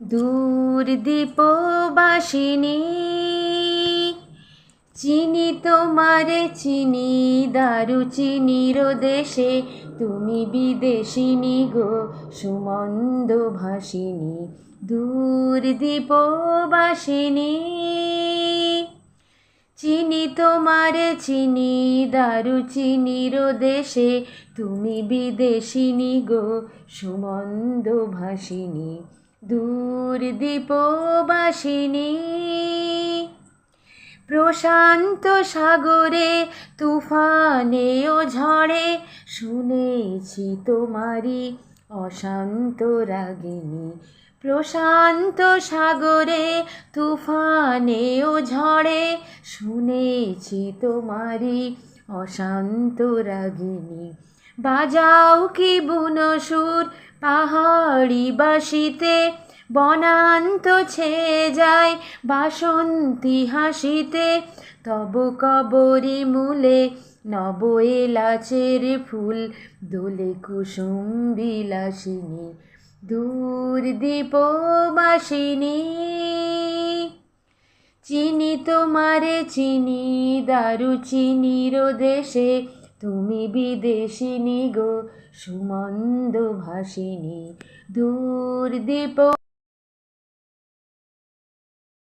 দূর দীপবাসিনী চিনি তোমারে চিনি, দারু চিনির দেশে। তুমি বিদেশিনী গো, সুমন্দ ভাসিনী দূর দীপবাসিনী চিনি তোমারে চিনি, দারু চিনির দেশে। তুমি বিদেশিনী গো, সুমন্দ ভাসিনী দূর দীপবাসিনী প্রশান্ত সাগরে, তুফানে ও ঝড়ে শুনেছি তোমারি অশান্ত রাগিনী। প্রশান্ত সাগরে, তুফানে ও ঝড়ে শুনেছি তোমারি অশান্ত রাগিনী। বাজাও কি বুনসুর পাহাড়ি বাসিতে বনান্ত ছেয়ে যায়, বাসন্তী হাসিতে। তব কবরি মূলে নব এলাচের ফুল, দোলে কুসুম বিলাসিনী দূর দীপবাসিনী। চিনি তোমারে, চিনি দারু চিনির দেশে তুমি বিদেশিনী গো সুমন্দ ভাসিনী দূর দীপ